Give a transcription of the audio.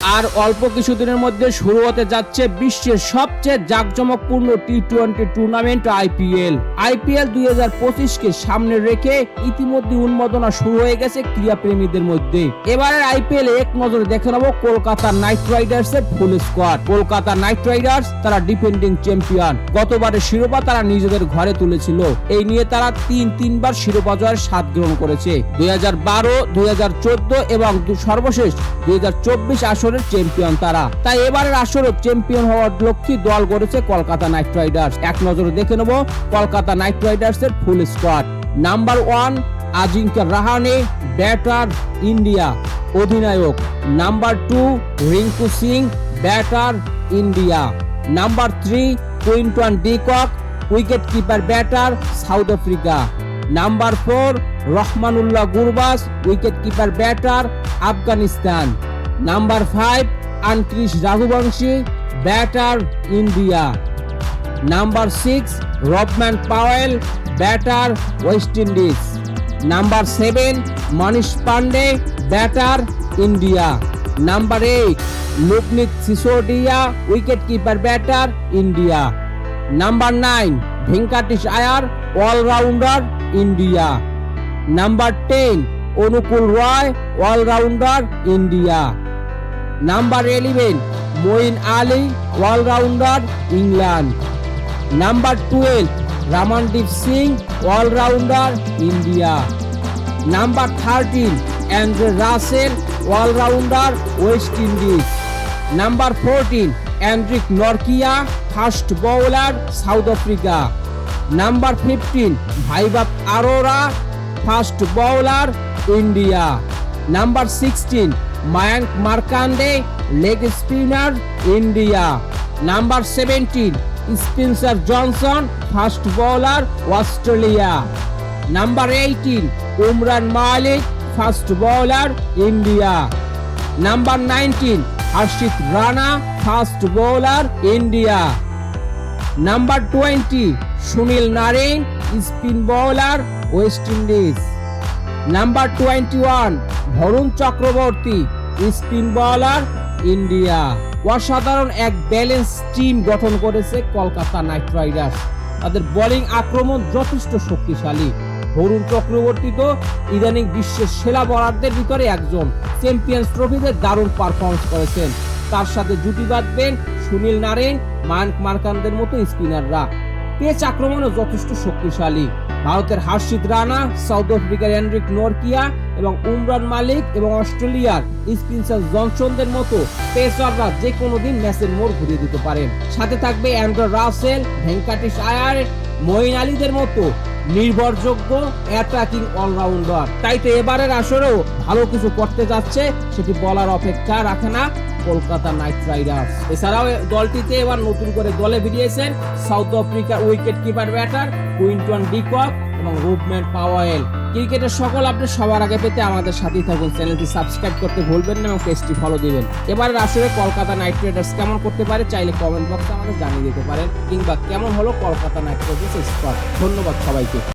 আর অল্প কিছুদিনের মধ্যে শুরু হতে যাচ্ছে বিশ্বের সবচেয়ে জাঁকজমকপূর্ণ T twenty tournament IPL IPL দুই হাজার পঁচিশকে সামনে রেখে ইতিমধ্যে উন্মাদনা শুরু হয়ে গেছে ক্রীড়াপ্রেমীদের মধ্যে। এবারের আইপিএল এক নজরে দেখে নেব কলকাতা নাইট রাইডার্স এর full squad Kolkata Knight Riders, তারা ডিফেন্ডিং চ্যাম্পিয়ন গতবারের শিরোপা তারা নিজেদের ঘরে তুলেছিল। এই নিয়ে তারা তিন, তিনবার শিরোপা জয়ের স্বাদ গ্রহণ করেছে। দুই হাজার বারো, দুই হাজার চোদ্দ এবং সর্বশেষ দুই হাজার চব্বিশ আসরের চ্যাম্পিয়ন তারা। তাই এবারের আসরে চ্যাম্পিয়ন হওয়ার লক্ষ্যে দল গড়েছে কলকাতা নাইট রাইডার্স। এক নজরে দেখে নেব কলকাতা নাইট রাইডার্স এর full squad. Number one Ajinkya Rahane, batter India অধিনায়ক। Number two Rinku Singh, batter India. Number three Quinton de Kock wicket keeper batter South Africa. Number four Rahmanullah Gurbaz wicket keeper batter Afghanistan. Number five Angkrish Raghuvanshi batter India number six Rovman Powell batter West Indies number seven Manish Pandey batter India number eight Luvnith Sisodia wicket keeper batter India number nine Venkatesh Iyer allrounder India number ten Anukul Roy allrounder India number eleven Moeen Ali allrounder England number twelve Ramandeep Singh allrounder India number thirteen Andre Russell allrounder West Indies number fourteen Anrich Nortje fast bowler South Africa number fifteen Vaibhav Arora fast bowler India number sixteen, Mayank Markande leg spinner India. Number seventeen, Spencer Johnson, fast bowler Australia. Number eighteen, Umran Malik, fast bowler India. Number nineteen, Harshit Rana, fast bowler India. Number twenty, Sunil Narine spin bowler West Indies. Number twenty one Varun Chakravarthy spin bowler India অসাধারণ এক balance team গঠন করেছে Kolkata Knight Riders তাদের bowling আক্রমণ যথেষ্ট শক্তিশালী। ভরুণ চক্রবর্তী তো ইদানিং বিশ্বের সেরা বোলারদের ভিতরে একজন। চ্যাম্পিয়ন্স ট্রফিতে দারুণ পারফরমেন্স করেছেন। তার সাথে জুটি বাঁধবেন সুনীল নারেন মায়াঙ্ক মার্কানদের মতো স্পিনাররা পেচ আক্রমণও যথেষ্ট শক্তিশালী। ভারতের হার্ষিত রানা, সাউথ আফ্রিকার অ্যান্ড্রিক নরকিয়া এবং উমরান মালিক এবং অস্ট্রেলিয়ার স্পিনসার জনসনদের মতো পেসাররা যে কোনো দিন ম্যাচের মোড় ঘুরিয়ে দিতে পারেন। সাথে থাকবে অ্যান্ড্রো রাসেল ভেঙ্কাটেশ আয়ার, মঈন আলীদের মতো নির্ভরযোগ্য অ্যাটাকিং অলরাউন্ডার তাই তো এবারের আসরেও ভালো কিছু করতে যাচ্ছে, সেটি বলার অপেক্ষা রাখে না কলকাতা নাইট রাইডার্স। এছাড়াও দলটিতে এবার নতুন করে দলে বেরিয়েছেন সাউথ আফ্রিকার wicket keeper batter Quinton de Kock এবং রুবম্যান পাওয়েল। ক্রিকেটের সকল আপডেট সবার আগে পেতে আমাদের সাথেই থাকুন। চ্যানেলটি সাবস্ক্রাইব করতে ভুলবেন না এবং পেজটি ফলো দিবেন। এবারের আসরে কলকাতা নাইট রাইডার্স কেমন করতে পারে চাইলে কমেন্ট বক্সে আমাদের জানিয়ে দিতে পারেন, কিংবা কেমন হলো কলকাতা নাইট রাইডার্স স্কোয়াড ধন্যবাদ সবাইকে।